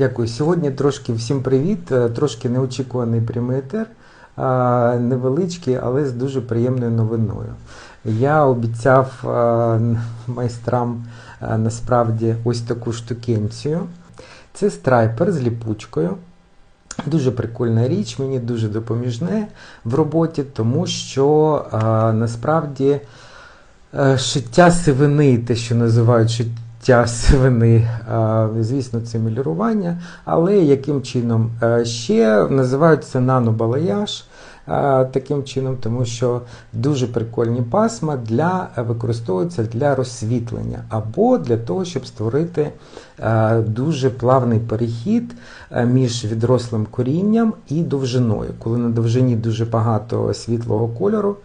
Дякую. Сьогодні трошки всім привіт. Е, Трошки неочікуваний прямий етер, невеличкий, але з дуже приємною новиною. Я обіцяв майстрам насправді ось таку штукенцію. Це страйпер з ліпучкою. Дуже прикольна річ, мені дуже допоміжне в роботі, тому що насправді е, шиття сивини, те, що називають шиття сивини, свини, звісно, це мілірування, але яким чином Е, ще називають це нанобалаяж. Таким чином, тому що дуже прикольні пасма для використовуються для розсвітлення або для того, щоб створити е, дуже плавний перехід е, між відрослим корінням і довжиною, коли на довжині дуже багато світлого кольору,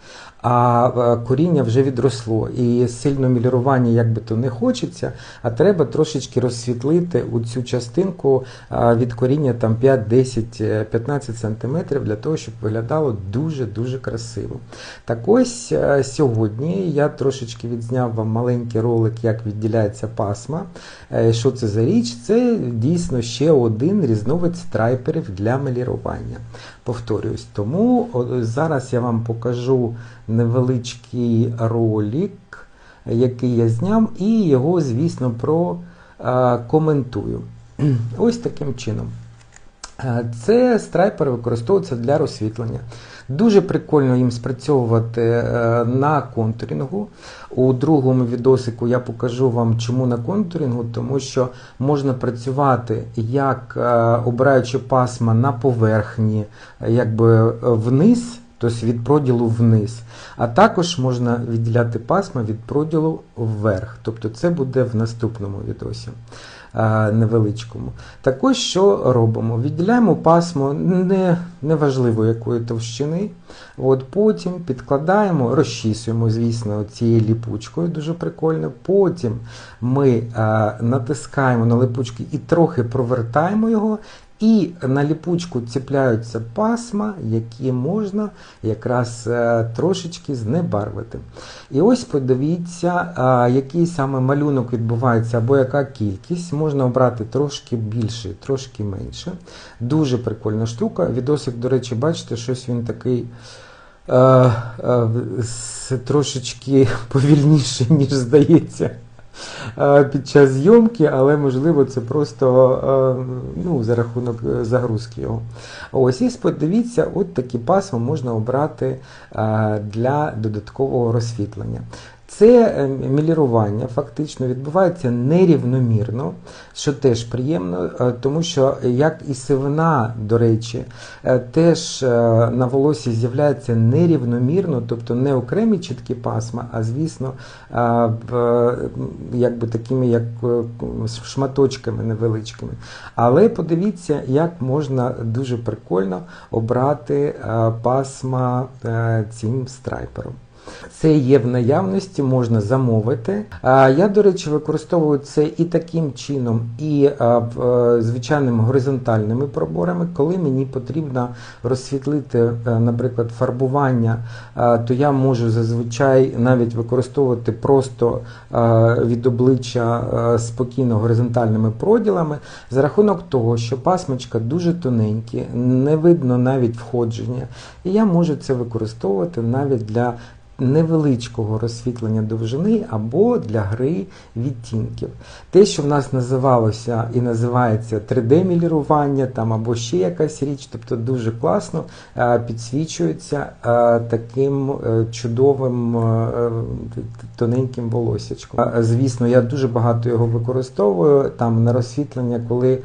а е, коріння вже відросло. І сильно мілірування як би то не хочеться, а треба трошечки розсвітлити у цю частинку е, від коріння там 5, 10, е, 15 см для того, щоб виглядало дуже-дуже красиво. Так ось е, сьогодні я трошечки відзняв вам маленький ролик, як відділяється пасма. Е, Що це за річ? Це дійсно ще один різновид страйперів для малірування. Повторюсь, тому зараз я вам покажу невеличкий ролик, який я зняв, і його, звісно, прокоментую. Ось таким чином. Е, Це страйпер використовується для розсвітлення. Дуже прикольно їм спрацьовувати е, на контурінгу. У другому відосику я покажу вам, чому на контурінгу, тому що можна працювати як е, обираючи пасма на поверхні, якби вниз. Тобто від проділу вниз. А також можна відділяти пасма від проділу вверх. Тобто це буде в наступному відосі невеличкому. Також що робимо? Відділяємо пасмо не, неважливо якої товщини. От Потім підкладаємо, розчісуємо, звісно, цією ліпучкою, дуже прикольно. Потім ми е, натискаємо на липучки і трохи провертаємо його. І на ліпучку ціпляються пасма, які можна якраз е, трошечки знебарвити. І ось подивіться, е, який саме малюнок відбувається, або яка кількість. Можна обрати трошки більше, трошки менше. Дуже прикольна штука. Відосик, до речі, бачите, щось він такий. е, Трошечки повільніше, ніж здається під час зйомки, але можливо це просто е, ну, за рахунок е, загрузки його. Ось і подивіться, от такі пасма можна обрати е, для додаткового розсвітлення. Це е, мілірування фактично відбувається нерівномірно, що теж приємно, е, тому що як і сивина, до речі, е, теж е, на волосі з'являється нерівномірно, тобто не окремі чіткі пасма, а звісно, е, е, якби такими як е, шматочками невеличкими. Але подивіться, як можна дуже прикольно обрати е, пасма е, цим страйпером. Це є в наявності, можна замовити. Я, до речі, використовую це і таким чином, і е, звичайними горизонтальними проборами. Коли мені потрібно розсвітлити, е, наприклад, фарбування, то я можу зазвичай навіть використовувати просто від обличчя спокійно горизонтальними проділами, за рахунок того, що пасмочка дуже тоненькі, не видно навіть входження, і я можу це використовувати навіть для невеличкого розсвітлення довжини або для гри відтінків. Те, що в нас називалося і називається 3D-мілірування там або ще якась річ, тобто дуже класно е, підсвічується е, таким е, чудовим тоненьким волосячком. Звісно, я дуже багато його використовую там на розсвітлення, коли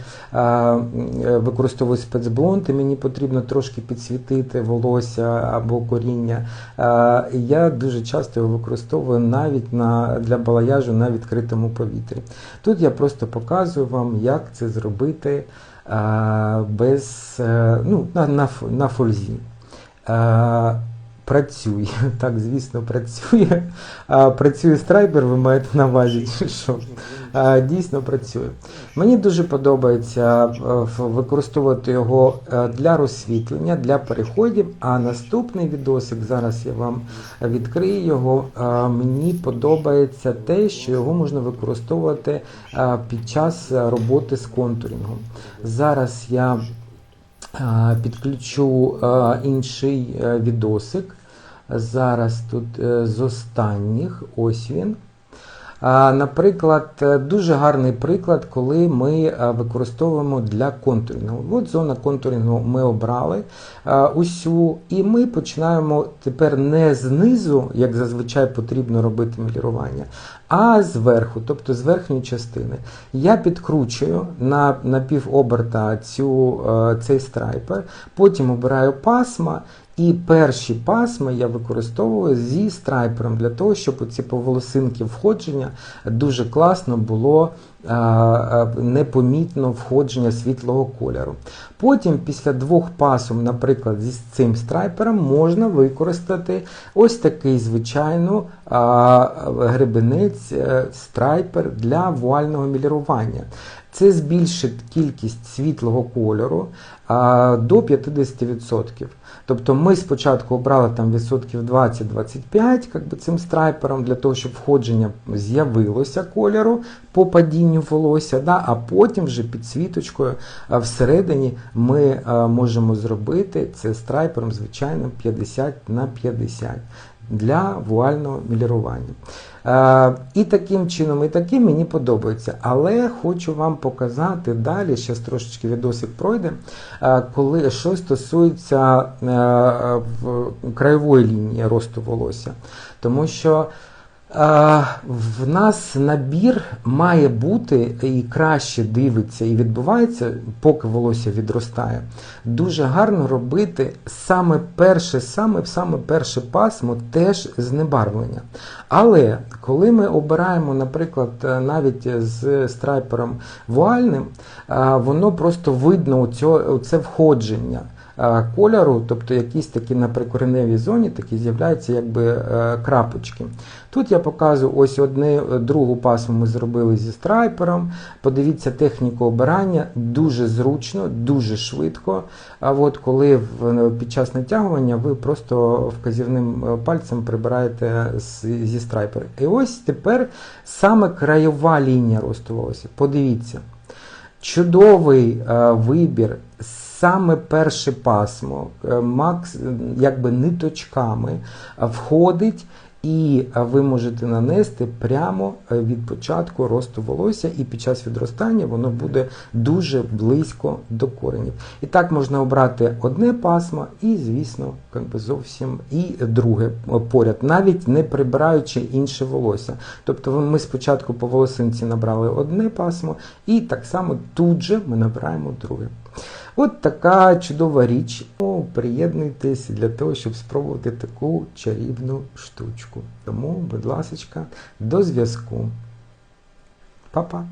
використовую спецблонд, і мені потрібно трошки підсвітити волосся або коріння. Е, Я дуже часто його використовую навіть на, для балаяжу на відкритому повітрі. Тут я просто показую вам, як це зробити е, без, е, ну, на, на, на фользі. Працює. Так, звісно, працює. А, Працює страйпер, ви маєте на увазі, чи що? А, Дійсно працює. Мені дуже подобається е, використовувати його е, для розсвітлення, для переходів. А наступний відосик, зараз я вам відкрию його. Мені подобається те, що його можна використовувати е, під час роботи з контурінгом. Зараз я підключу інший е, відосик. Зараз тут е, з останніх, ось він. Наприклад, е, дуже гарний приклад, коли ми е, використовуємо для контурінгу. От зона контурінгу ми обрали е, усю, і ми починаємо тепер не знизу, як зазвичай потрібно робити мілірування, а зверху, тобто з верхньої частини. Я підкручую на, на півоберта цю, е, цей страйпер, потім обираю пасма. І перші пасми я використовую зі страйпером для того, щоб оці поволосинки входження дуже класно було непомітно входження світлого кольору. Потім, після двох пасом, наприклад, зі цим страйпером, можна використати ось такий звичайно гребенець е, страйпер для вуального мілірування. Це збільшить кількість світлого кольору а, до 50%. Тобто ми спочатку обрали там відсотків 20-25 би, цим страйпером для того, щоб входження з'явилося кольору по падінню волосся, да, а потім вже підсвіточкою а, всередині ми можемо зробити це страйпером, звичайно, 50 на 50 для вуального мілірування. Е, і таким чином, і таким мені подобається. Але хочу вам показати далі, ще трошечки відосик пройде, е, коли що стосується е, краєвої лінії росту волосся. Тому що е, в нас набір має бути і краще дивиться і відбувається, поки волосся відростає. Дуже гарно робити саме перше, саме, саме перше пасмо теж знебарвлення. Але коли ми обираємо, наприклад, е, навіть з страйпером вуальним, воно просто видно оце входження кольору, тобто якісь такі на прикореневій зоні такі з'являються якби е, крапочки. Тут я показую ось одне, е, другу пасму ми зробили зі страйпером. Подивіться техніку обирання, дуже зручно, дуже швидко. А от коли під час натягування ви просто вказівним е, пальцем прибираєте зі страйпера. І ось тепер саме краєва лінія росту волосся. Подивіться. Чудовий е, вибір, саме перше пасмо, е, макс, е, якби ниточками е, входить, і ви можете нанести прямо від початку росту волосся, і під час відростання воно буде дуже близько до коренів. І так можна обрати одне пасмо, і, звісно, зовсім і друге поряд, навіть не прибираючи інше волосся. Тобто ми спочатку по волосинці набрали одне пасмо, і так само тут же ми набираємо друге. От така чудова річ. О, Приєднуйтесь для того, щоб спробувати таку чарівну штучку. Тому, будь ласка, до зв'язку. Па-па!